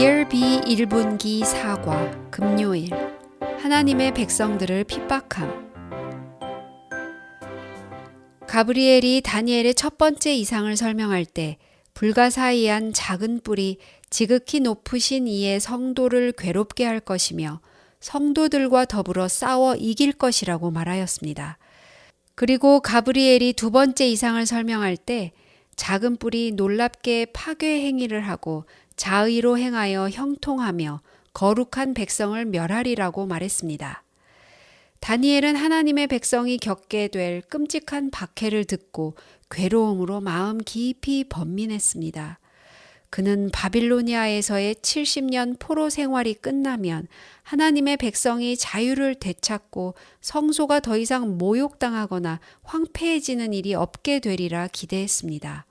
예비 1분기 사과 금요일 하나님의 백성들을 핍박함 가브리엘이 다니엘의 첫 번째 이상을 설명할 때 불가사의한 작은 뿔이 지극히 높으신 이의 성도를 괴롭게 할 것이며 성도들과 더불어 싸워 이길 것이라고 말하였습니다. 그리고 가브리엘이 두 번째 이상을 설명할 때 작은 뿔이 놀랍게 파괴 행위를 하고 자의로 행하여 형통하며 거룩한 백성을 멸하리라고 말했습니다. 다니엘은 하나님의 백성이 겪게 될 끔찍한 박해를 듣고 괴로움으로 마음 깊이 번민했습니다. 그는 바빌로니아에서의 70년 포로 생활이 끝나면 하나님의 백성이 자유를 되찾고 성소가 더 이상 모욕당하거나 황폐해지는 일이 없게 되리라 기대했습니다.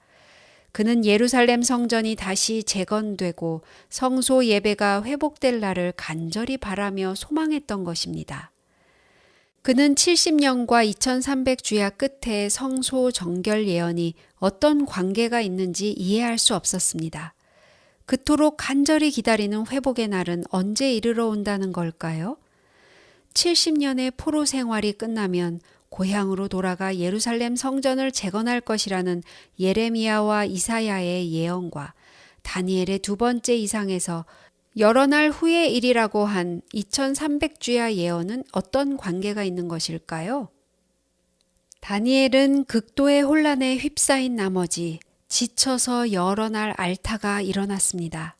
그는 예루살렘 성전이 다시 재건되고 성소 예배가 회복될 날을 간절히 바라며 소망했던 것입니다. 그는 70년과 2300주야 끝에 성소 정결 예언이 어떤 관계가 있는지 이해할 수 없었습니다. 그토록 간절히 기다리는 회복의 날은 언제 이르러 온다는 걸까요? 70년의 포로 생활이 끝나면 고향으로 돌아가 예루살렘 성전을 재건할 것이라는 예레미야와 이사야의 예언과 다니엘의 두 번째 이상에서 여러 날 후의 일이라고 한 2300주야 예언은 어떤 관계가 있는 것일까요? 다니엘은 극도의 혼란에 휩싸인 나머지 지쳐서 여러 날 알타가 일어났습니다.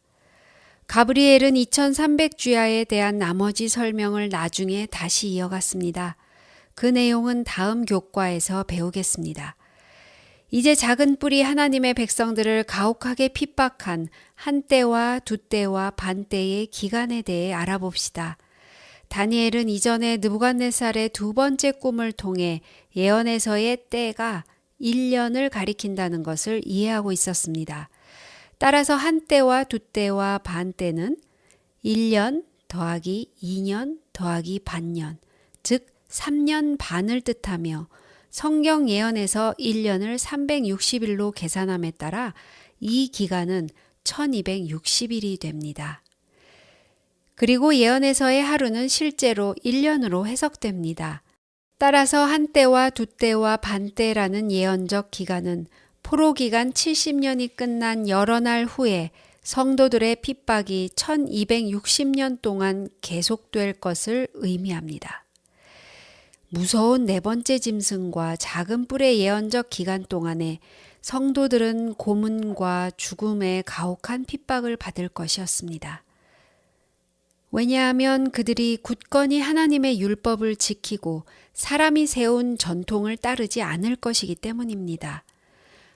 가브리엘은 2300주야에 대한 나머지 설명을 나중에 다시 이어갔습니다. 그 내용은 다음 교과에서 배우겠습니다. 이제 작은 뿔이 하나님의 백성들을 가혹하게 핍박한 한때와 두때와 반때의 기간에 대해 알아봅시다. 다니엘은 이전에 느부갓네살의 두 번째 꿈을 통해 예언에서의 때가 1년을 가리킨다는 것을 이해하고 있었습니다. 따라서 한때와 두때와 반때는 1년 더하기 2년 더하기 반년, 즉 3년 반을 뜻하며 성경 예언에서 1년을 360일로 계산함에 따라 이 기간은 1260일이 됩니다. 그리고 예언에서의 하루는 실제로 1년으로 해석됩니다. 따라서 한때와 두때와 반때라는 예언적 기간은 포로 기간 70년이 끝난 여러 날 후에 성도들의 핍박이 1260년 동안 계속될 것을 의미합니다. 무서운 네 번째 짐승과 작은 뿔의 예언적 기간 동안에 성도들은 고문과 죽음의 가혹한 핍박을 받을 것이었습니다. 왜냐하면 그들이 굳건히 하나님의 율법을 지키고 사람이 세운 전통을 따르지 않을 것이기 때문입니다.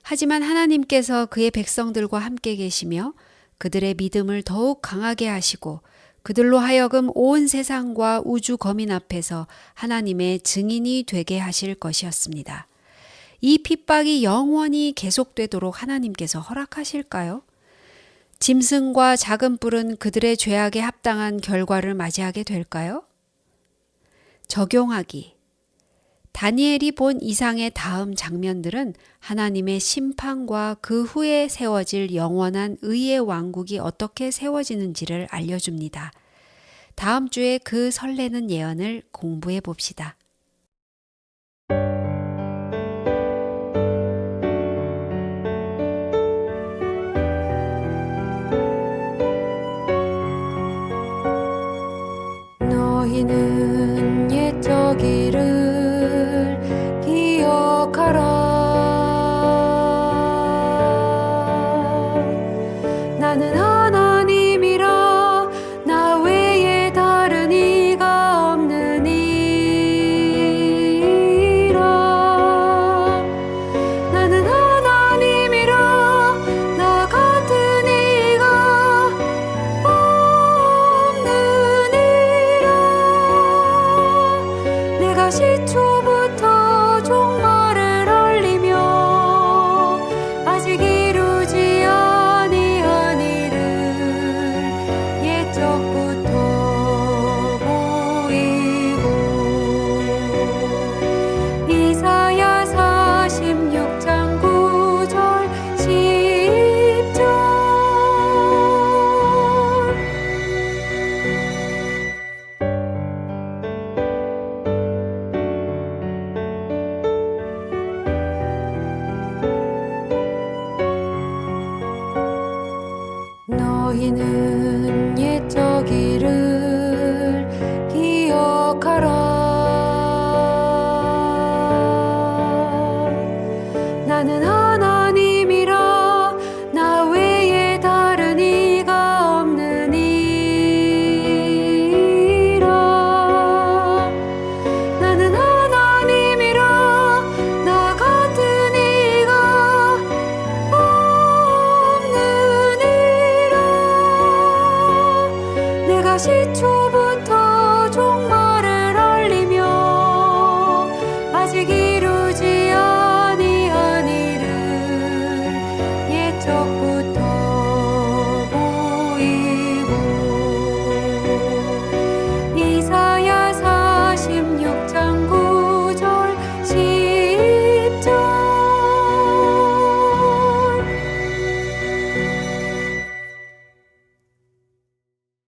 하지만 하나님께서 그의 백성들과 함께 계시며 그들의 믿음을 더욱 강하게 하시고 그들로 하여금 온 세상과 우주 거민 앞에서 하나님의 증인이 되게 하실 것이었습니다. 이 핍박이 영원히 계속되도록 하나님께서 허락하실까요? 짐승과 작은 뿔은 그들의 죄악에 합당한 결과를 맞이하게 될까요? 적용하기. 다니엘이 본 이상의 다음 장면들은 하나님의 심판과 그 후에 세워질 영원한 의의 왕국이 어떻게 세워지는지를 알려줍니다. 다음 주에 그 설레는 예언을 공부해 봅시다. 너희는 옛적 일을